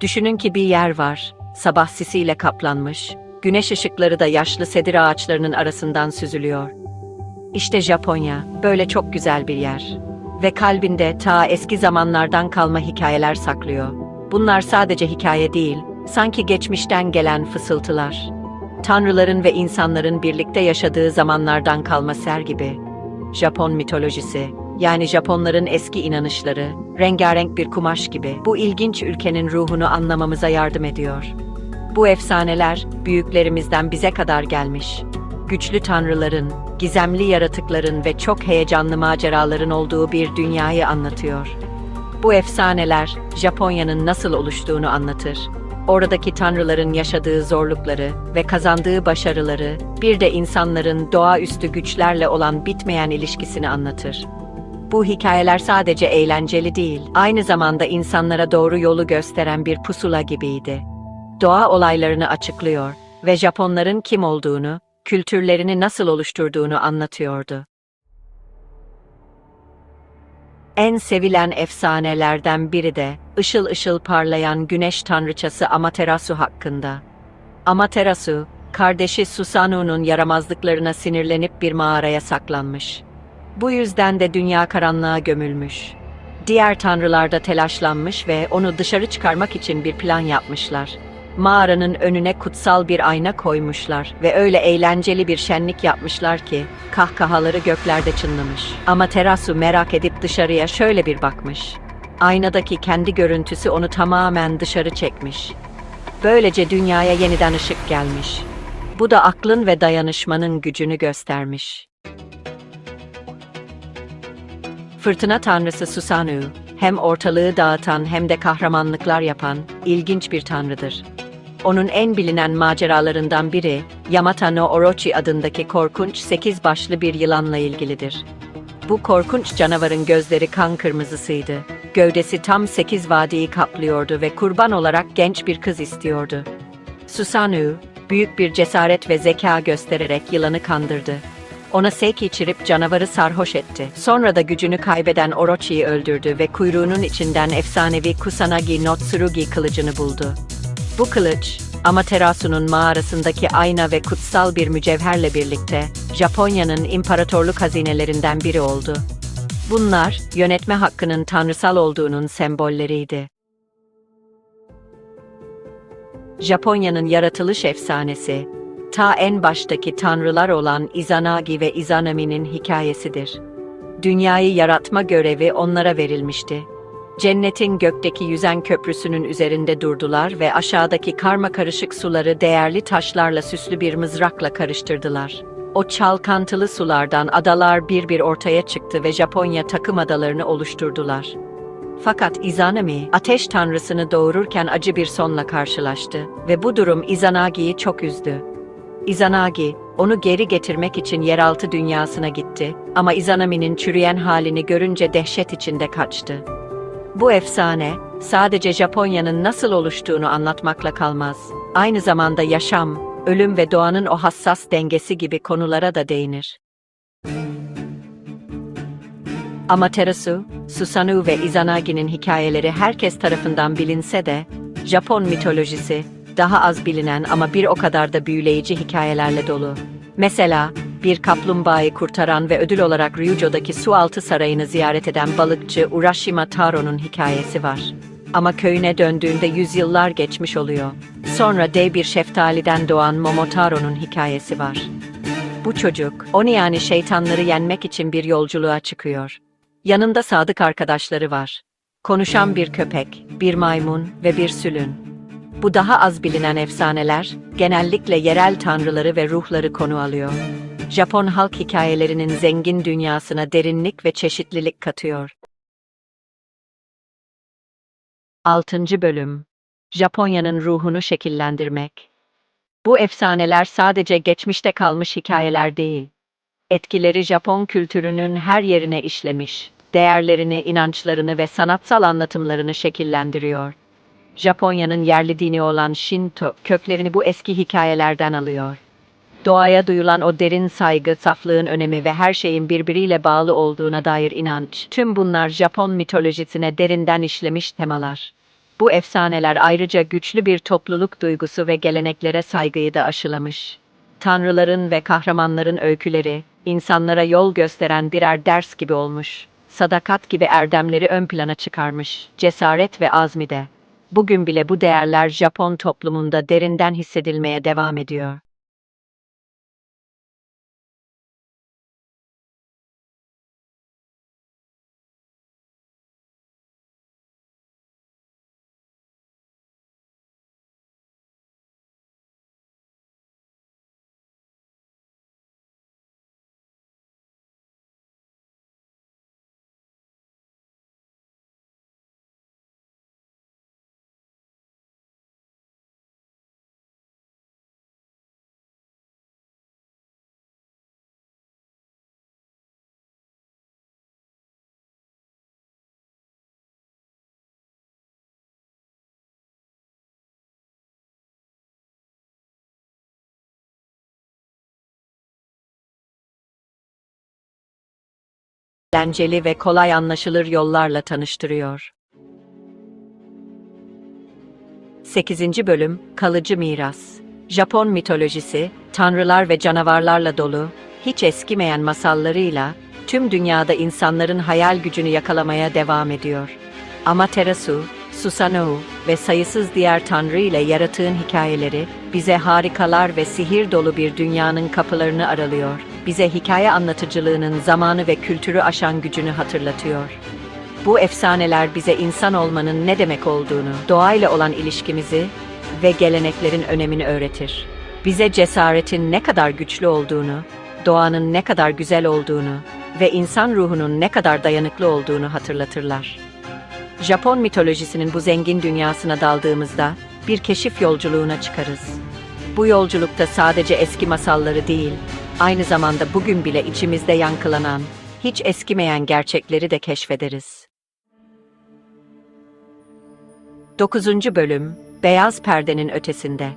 Düşünün ki bir yer var, sabah sisiyle kaplanmış, güneş ışıkları da yaşlı sedir ağaçlarının arasından süzülüyor. İşte Japonya, böyle çok güzel bir yer. Ve kalbinde ta eski zamanlardan kalma hikayeler saklıyor. Bunlar sadece hikaye değil, sanki geçmişten gelen fısıltılar. Tanrıların ve insanların birlikte yaşadığı zamanlardan kalma ser gibi. Japon mitolojisi, yani Japonların eski inanışları, rengarenk bir kumaş gibi bu ilginç ülkenin ruhunu anlamamıza yardım ediyor. Bu efsaneler büyüklerimizden bize kadar gelmiş. Güçlü tanrıların, gizemli yaratıkların ve çok heyecanlı maceraların olduğu bir dünyayı anlatıyor. Bu efsaneler Japonya'nın nasıl oluştuğunu anlatır. Oradaki tanrıların yaşadığı zorlukları ve kazandığı başarıları, bir de insanların doğaüstü güçlerle olan bitmeyen ilişkisini anlatır. Bu hikayeler sadece eğlenceli değil, aynı zamanda insanlara doğru yolu gösteren bir pusula gibiydi. Doğa olaylarını açıklıyor ve Japonların kim olduğunu, kültürlerini nasıl oluşturduğunu anlatıyordu. En sevilen efsanelerden biri de ışıl ışıl parlayan güneş tanrıçası Amaterasu hakkında. Amaterasu, kardeşi Susanu'nun yaramazlıklarına sinirlenip bir mağaraya saklanmış. Bu yüzden de dünya karanlığa gömülmüş. Diğer tanrılar da telaşlanmış ve onu dışarı çıkarmak için bir plan yapmışlar. Mağaranın önüne kutsal bir ayna koymuşlar ve öyle eğlenceli bir şenlik yapmışlar ki kahkahaları göklerde çınlamış. Ama Terasu merak edip dışarıya şöyle bir bakmış. Aynadaki kendi görüntüsü onu tamamen dışarı çekmiş. Böylece dünyaya yeniden ışık gelmiş. Bu da aklın ve dayanışmanın gücünü göstermiş. Fırtına tanrısı Susanu, hem ortalığı dağıtan hem de kahramanlıklar yapan ilginç bir tanrıdır. Onun en bilinen maceralarından biri, Yamata no Orochi adındaki korkunç sekiz başlı bir yılanla ilgilidir. Bu korkunç canavarın gözleri kan kırmızısıydı. Gövdesi tam sekiz vadiyi kaplıyordu ve kurban olarak genç bir kız istiyordu. Susanu, büyük bir cesaret ve zeka göstererek yılanı kandırdı. Ona sek içirip canavarı sarhoş etti. Sonra da gücünü kaybeden Orochi'yi öldürdü ve kuyruğunun içinden efsanevi Kusanagi no Tsurugi kılıcını buldu. Bu kılıç, Amaterasu'nun mağarasındaki ayna ve kutsal bir mücevherle birlikte Japonya'nın imparatorluk hazinelerinden biri oldu. Bunlar, yönetme hakkının tanrısal olduğunun sembolleriydi. Japonya'nın yaratılış efsanesi, ta en baştaki tanrılar olan Izanagi ve Izanami'nin hikayesidir. Dünyayı yaratma görevi onlara verilmişti. Cennetin gökteki yüzen köprüsünün üzerinde durdular ve aşağıdaki karma karışık suları değerli taşlarla süslü bir mızrakla karıştırdılar. O çalkantılı sulardan adalar bir bir ortaya çıktı ve Japonya takım adalarını oluşturdular. Fakat Izanami, ateş tanrısını doğururken acı bir sonla karşılaştı ve bu durum Izanagi'yi çok üzdü. Izanagi, onu geri getirmek için yeraltı dünyasına gitti ama Izanami'nin çürüyen halini görünce dehşet içinde kaçtı. Bu efsane, sadece Japonya'nın nasıl oluştuğunu anlatmakla kalmaz. Aynı zamanda yaşam, ölüm ve doğanın o hassas dengesi gibi konulara da değinir. Amaterasu, Susanoo ve Izanagi'nin hikayeleri herkes tarafından bilinse de, Japon mitolojisi, daha az bilinen ama bir o kadar da büyüleyici hikayelerle dolu. Mesela, bir kaplumbağayı kurtaran ve ödül olarak Ryujo'daki sualtı sarayını ziyaret eden balıkçı Urashima Taro'nun hikayesi var. Ama köyüne döndüğünde yüzyıllar geçmiş oluyor. Sonra dev bir şeftaliden doğan Momotaro'nun hikayesi var. Bu çocuk, onu yani şeytanları yenmek için bir yolculuğa çıkıyor. Yanında sadık arkadaşları var. Konuşan bir köpek, bir maymun ve bir sülün. Bu daha az bilinen efsaneler, genellikle yerel tanrıları ve ruhları konu alıyor. Japon halk hikayelerinin zengin dünyasına derinlik ve çeşitlilik katıyor. 6. Bölüm Japonya'nın ruhunu şekillendirmek Bu efsaneler sadece geçmişte kalmış hikayeler değil. Etkileri Japon kültürünün her yerine işlemiş, değerlerini, inançlarını ve sanatsal anlatımlarını şekillendiriyor. Japonya'nın yerli dini olan Shinto köklerini bu eski hikayelerden alıyor. Doğaya duyulan o derin saygı, saflığın önemi ve her şeyin birbiriyle bağlı olduğuna dair inanç. Tüm bunlar Japon mitolojisine derinden işlemiş temalar. Bu efsaneler ayrıca güçlü bir topluluk duygusu ve geleneklere saygıyı da aşılamış. Tanrıların ve kahramanların öyküleri, insanlara yol gösteren birer ders gibi olmuş. Sadakat gibi erdemleri ön plana çıkarmış, cesaret ve azmi de. Bugün bile bu değerler Japon toplumunda derinden hissedilmeye devam ediyor. Eğlenceli ve kolay anlaşılır yollarla tanıştırıyor. 8. Bölüm Kalıcı Miras Japon mitolojisi, tanrılar ve canavarlarla dolu, hiç eskimeyen masallarıyla tüm dünyada insanların hayal gücünü yakalamaya devam ediyor. Amaterasu, Susanoo ve sayısız diğer tanrı ile yaratığın hikayeleri bize harikalar ve sihir dolu bir dünyanın kapılarını aralıyor. Bize hikaye anlatıcılığının zamanı ve kültürü aşan gücünü hatırlatıyor. Bu efsaneler bize insan olmanın ne demek olduğunu, doğayla olan ilişkimizi ve geleneklerin önemini öğretir. Bize cesaretin ne kadar güçlü olduğunu, doğanın ne kadar güzel olduğunu ve insan ruhunun ne kadar dayanıklı olduğunu hatırlatırlar. Japon mitolojisinin bu zengin dünyasına daldığımızda bir keşif yolculuğuna çıkarız. Bu yolculukta sadece eski masalları değil, aynı zamanda bugün bile içimizde yankılanan, hiç eskimeyen gerçekleri de keşfederiz. 9. Bölüm Beyaz Perdenin Ötesinde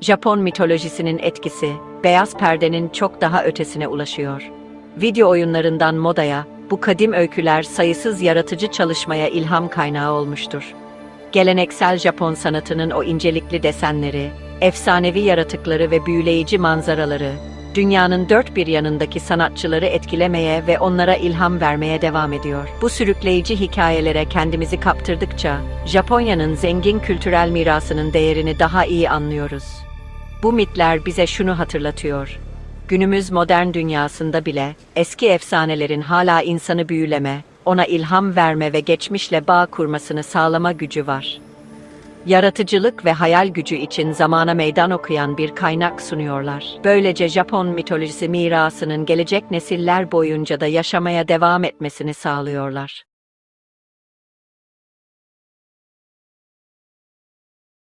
Japon mitolojisinin etkisi, beyaz perdenin çok daha ötesine ulaşıyor. Video oyunlarından modaya, bu kadim öyküler sayısız yaratıcı çalışmaya ilham kaynağı olmuştur. Geleneksel Japon sanatının o incelikli desenleri, efsanevi yaratıkları ve büyüleyici manzaraları, dünyanın dört bir yanındaki sanatçıları etkilemeye ve onlara ilham vermeye devam ediyor. Bu sürükleyici hikayelere kendimizi kaptırdıkça, Japonya'nın zengin kültürel mirasının değerini daha iyi anlıyoruz. Bu mitler bize şunu hatırlatıyor. Günümüz modern dünyasında bile eski efsanelerin hala insanı büyüleme, ona ilham verme ve geçmişle bağ kurmasını sağlama gücü var. Yaratıcılık ve hayal gücü için zamana meydan okuyan bir kaynak sunuyorlar. Böylece Japon mitolojisi mirasının gelecek nesiller boyunca da yaşamaya devam etmesini sağlıyorlar.